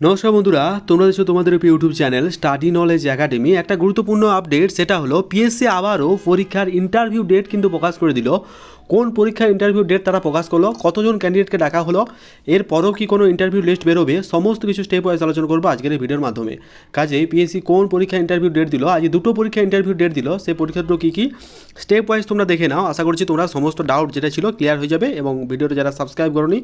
নমস্কার বন্ধুরা, তোমরা দেখছ তোমাদের প্রিয় YouTube channel study knowledge academy. একটা গুরুত্বপূর্ণ আপডেট, সেটা হলো পিএসসি আবারও পরীক্ষার ইন্টারভিউ ডেট কিন্তু প্রকাশ করে দিল। কোন পরীক্ষার ইন্টারভিউ ডেট তারা প্রকাশ করল, কতজন ক্যান্ডিডেটকে ডাকা হলো, এরপরও কি কোনো ইন্টারভিউ লিস্ট বেরোবে, সমস্ত কিছু স্টেপ ওয়াইজ আলোচনা করব আজকের এই ভিডিওর মাধ্যমে। কাজেই পিএসসি কোন পরীক্ষা ইন্টারভিউ ডেট দিল, আজ দুটো পরীক্ষা ইন্টারভিউ ডেট দিল, সেই পরীক্ষাগুলো কী কী? স্টেপ ওয়াইজ তোমরা দেখে নাও, আশা করছি তোমরা সমস্ত ডাউট যেটা ছিল ক্লিয়ার হয়ে যাবে এবং ভিডিওটা যারা সাবস্ক্রাইব করোনি,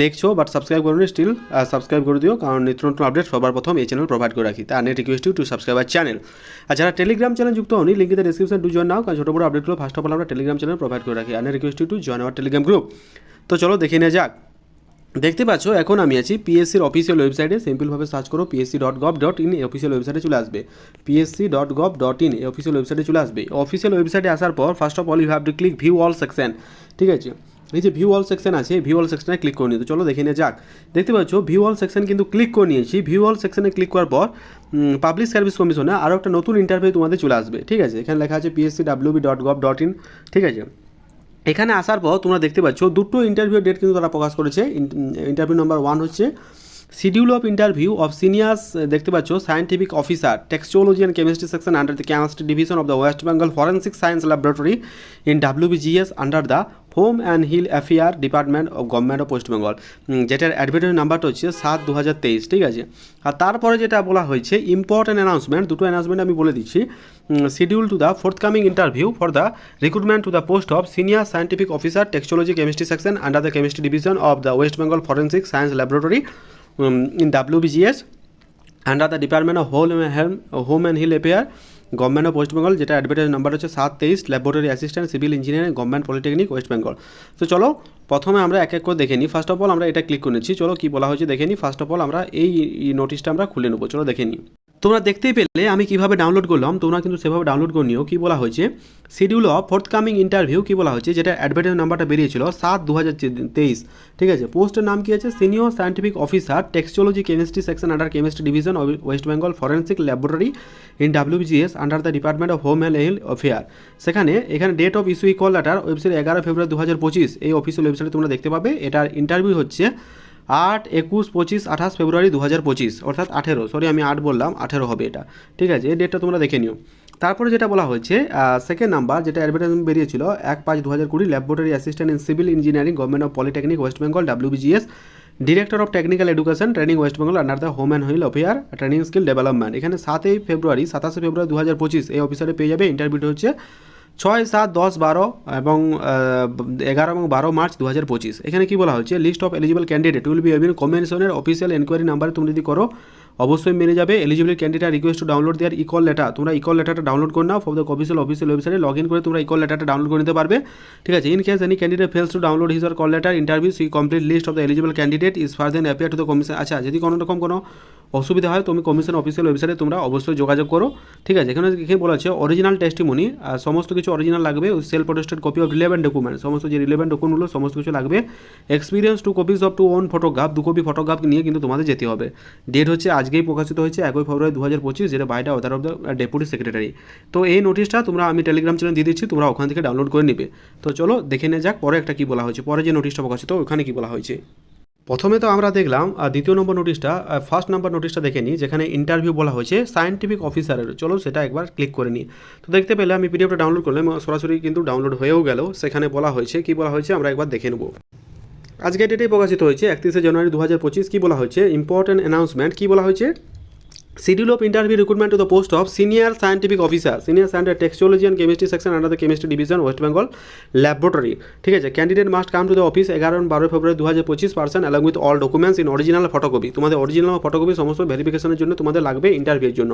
দেখছ বাট সাবস্ক্রাইব করোনি স্টিল সাবস্ক্রাইব করে দিও, কারণ নিত্য নতুন আপডেট সবার প্রথম এই চ্যানেল প্রোভাইড করে রাখি। তার নেট রিকোয়েস্ট টু সাবস্ক্রাইব আর চ্যানেল আর যারা টেলিগ্রাম চ্যানেল যুক্ত হনি লিঙ্ক ডিসক্রিপশন টু জয়েন নাও, কারণ ছোটো বড় আপডেটগুলো ফার্স্ট অফ অল আমরা টেলিগ্রাম চ্যানেল প্রোভাইড করে রাখি। আর request to join our Telegram group তো চলো দেখে নিয়ে যাক। দেখতে পাচ্ছ, এখন আমি আছি পিএসসির অফিসিয়াল ওয়েবসাইটে সিম্পলভাবে সার্চ করো PSC dot gov dot in official ওয়েবসাইটে চলে আসবে। PSC dot gov dot in official ওয়েবসাইটে চলে আসবে। অফিসিয়াল ওয়েবসাইটে আসার পর first of all you have to click view all section ঠিক আছে? এই যে ভিউ অল সেকশন আছে ভিউ অল সেকশনে ক্লিক করে নিয়ে তো চলো দেখে নিয়ে যাক। দেখতে পাচ্ছ ভিউ অল সেকশন কিন্তু ক্লিক করে নিয়েছি। ভিউ অল সেকশনে ক্লিক করার পর পাবলিক সার্ভিস কমিশনে আরও একটা নতুন ইন্টারভিউ তোমাদের চলে আসবে। ঠিক আছে? এখানে লেখা আছে PSC WB dot gov dot in ঠিক আছে? এখানে আসার পর তোমরা দেখতে পাচ্ছ, দুটো ইন্টারভিউ ডেট কিন্তু তারা প্রকাশ করেছে। ইন্টারভিউ নাম্বার ওয়ান হচ্ছে schedule of interview of seniors দেখতে পাচ্ছ scientific officer toxicology and chemistry section under the chemistry division of the West Bengal forensic science laboratory in WBGS under the home and hill affair department of government of West Bengal যেটার advertise নাম্বারটা হচ্ছে সাত দু তেইশ, ঠিক আছে? আর তারপরে যেটা বলা হয়েছে ইম্পর্ট্যান্ট অ্যানাউন্সমেন্ট দুটো অ্যানাউন্সমেন্ট আমি বলে দিচ্ছি। Schedule to the fourth coming interview for the recruitment to the post of senior scientific officer toxicology chemistry section under the chemistry division of the West Bengal forensic science laboratory in WBGS under the department of whole home and hill affair government of West Bengal যেটা advertise number হচ্ছে সাত তেইশ laboratory assistant civil engineering government polytechnic West Bengal তো চলো, প্রথমে আমরা এক এক করে দেখে নিই। ফার্স্ট অফ অল আমরা এটা ক্লিক করে নিচ্ছি চলো, কী বলা হয়েছে দেখে নিই। ফার্স্ট অফ অল আমরা এই নোটিশটা আমরা খুলে নেব। চলো দেখে নিই। তোমরা দেখতেই পেলে আমি কীভাবে ডাউনলোড করলাম, তোমরা কিন্তু সেভাবে ডাউনলোড করে নিও। কী বলা হয়েছে? Schedule of fourth coming interview কী বলা হয়েছে? যেটা অ্যাডভার্টাইজ নাম্বারটা বেরিয়েছিল, সাত দু তেইশ। ঠিক আছে? পোস্টের নাম কী আছে? Senior scientific officer toxicology chemistry section under chemistry division West Bengal forensic laboratory in WGS under the department of home and health affair সেখানে এখানে date of issue call letter website এগারো ফেব্রুয়ারি দু হাজার পঁচিশ। এই অফিসিয়াল ওয়েবসাইটে তোমরা দেখতে পাবে। এটার ইন্টারভিউ হচ্ছে আট, একুশ, পঁচিশ, আঠাশ ফেব্রুয়ারি দু হাজার পঁচিশ, অর্থাৎ আঠেরো। সরি আমি আট বললাম, আঠেরো হবে এটা। ঠিক আছে, এই ডেটটা তোমরা দেখে নিও। তারপরে যেটা বলা হয়েছে সেকেন্ড নাম্বার যেটা অ্যাডভার্টাইজমেন্ট বেরিয়েছিল, এক পাঁচ দু হাজার কুড়ি laboratory assistant in civil engineering government of polytechnic West Bengal WBGS director of technical education training West Bengal under the home and wheel affair training skill development এখানে সাতই ফেব্রুয়ারি, সাতাশে ফেব্রুয়ারি দু হাজার পঁচিশ, এই অফিসারে পেয়ে যাবে। ইন্টারভিউটা হচ্ছে ছয় সাত দশ বারো এবং এগারো এবং বারো মার্চ দু হাজার পঁচিশ। এখানে কী বলা হচ্ছে list of eligible candidate will be even কমিশনের অফিসিয়াল এনকোয়ারি নাম্বারে তুমি যদি করো, অবশ্যই মেনে যাবে। Eligible candidate request to download দেওয়ার ইকল লেটার তোমরা ইকল লেটারটা ডাউনলোড করে নাও ফর দ্য অফিসিয়াল অফিসিয়াল ওয়েবসাইটে লগ ইন করে তোমরা ইকল লেটারটা ডাউনলোড করে নিতে পারবে। ঠিক আছে? In case any candidate fails to download his call letter interview see complete list of the eligible candidate is then appear to the commission আচ্ছা যদি কোনো রকম কোনো অসুবিধা হয়, তুমি কমিশন অফিসিয়াল ওয়েবসাইটে তোমরা অবশ্যই যোগাযোগ করো। ঠিক আছে, এখানে এখানে বলা আছে অরিজিনাল টেস্টিমনি সমস্ত কিছু অরিজিনাল লাগবে ওই self attested copy of relevant document সমস্ত যে রিলেভেন্ট ডকুমেন্টগুলো সমস্ত কিছু লাগবে। Experience two copies of two own photograph দু কপি ফটোগ্রাফ নিয়ে কিন্তু তোমাদের যেতে হবে। ডেট হচ্ছে, আজকেই প্রকাশিত হয়েছে, একই ফেব্রুয়ারি দু হাজার পঁচিশ, যেটা বাইটা order of the deputy secretary তো এই নোটিশটা তোমরা, আমি টেলিগ্রাম চ্যানেল দিয়ে দিচ্ছি, তোমরা ওখান থেকে ডাউনলোড করে নেবে। তো চলো, দেখে নেওয়া যাক, পরে একটা কী বলা হয়েছে, পরে যে নোটিশটা প্রকাশিত, ওখানে কী বলা হয়েছে। প্রথমে তো আমরা দেখলাম দ্বিতীয় নম্বর নোটিশটা ফার্স্ট নাম্বার নোটিশটা দেখে নিই, যেখানে ইন্টারভিউ বলা হয়েছে সায়েন্টিফিক অফিসারের চলো সেটা একবার ক্লিক করে নিই। তো দেখতে পেলে আমি পিডিএফটা ডাউনলোড করলাম সরাসরি কিন্তু ডাউনলোড হয়েও গেল। সেখানে বলা হয়েছে, কি বলা হয়েছে আমরা একবার দেখে নেব। আজকে ডেটেই প্রকাশিত হয়েছে একত্রিশে জানুয়ারি দু হাজার পঁচিশ। কী বলা হয়েছে? ইম্পর্ট্যান্ট অ্যানাউন্সমেন্ট কী বলা হয়েছে? Schedule of interview recruitment to the post of senior scientific officer senior scientific toxicology and chemistry section under the chemistry division West Bengal laboratory ঠিক আছে candidate must come to the office এগারো বারো ফেব্রুয়ারি দু হাজার পঁচিশ percent along with all documents in original photocopy তোমাদের original photocopy সমস্ত ভেরিফিকেশনের জন্য তোমাদের লাগবে ইন্টারভিউর জন্য।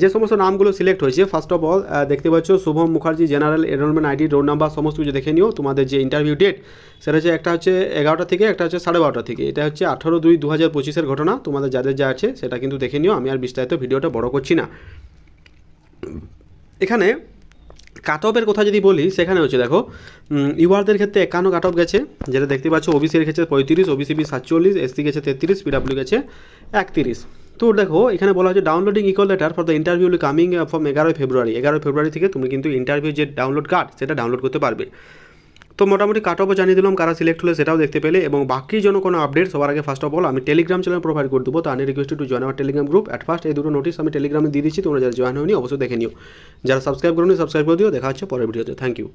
যে সমস্ত নামগুলো সিলেক্ট হয়েছে ফার্স্ট অফ অল দেখতে পাচ্ছ Shubham Mukherjee general enrollment ID road number সমস্ত কিছু দেখে নিও। তোমাদের যে ইন্টারভিউ ডেট সেটা হচ্ছে একটা হচ্ছে এগারোটা থেকে, একটা হচ্ছে সাড়ে বারোটা থেকে। এটা হচ্ছে আঠারো দুই দু হাজার পঁচিশের ঘটনা। তোমাদের যাদের যা আছে, সেটা কিন্তু দেখে নিও। আমি আর বিস্তারিত ভিডিওটা বড় করছি না। এখানে কাট অফের কথা যদি বলি, সেখানে হচ্ছে দেখো ইউআরদের ক্ষেত্রে একান্ন কাট অফ গেছে, যেটা দেখতে পাচ্ছ ওবিসির ক্ষেত্রে পঁয়ত্রিশ ওবিসি বি সাতচল্লিশ এসসি গেছে তেত্রিশ পিডাব্লিউ গেছে একত্রিশ। তো দেখো, এখানে বলা হচ্ছে downloading e call letter for the interview coming from এগারোই ফেব্রুয়ারি এগারোই ফেব্রুয়ারি থেকে তুমি কিন্তু ইন্টারভিউ যে ডাউনলোড কার্ড সেটা ডাউনলোড করতে পারবে। তো মোটামুটি কাট অফও জানিয়ে দিলাম কারা সিলেক্ট হলে সেটাও দেখতে পেলে এবং বাকি যেন কোনো আপডেট সবার আগে ফার্স্ট অফ অল আমি টেলিগ্রাম চ্যানেল প্রোভাইড করে দেবো, তো আনি রিকোয়েস্ট টু জয়েন আমার টেলিগ্রাম গ্রুপ অ্যাট ফার্স্ট এই দুটো নোটিস আমি টেলিগ্রামে দিয়ে দিচ্ছি, তোমরা যারা জয়েন হয়নি অবশ্যই দেখে নিও। যারা সাবস্ক্রাইব করোনি সাবস্ক্রাইব করে দিও। দেখা হচ্ছে পরের ভিডিওতে থ্যাংক ইউ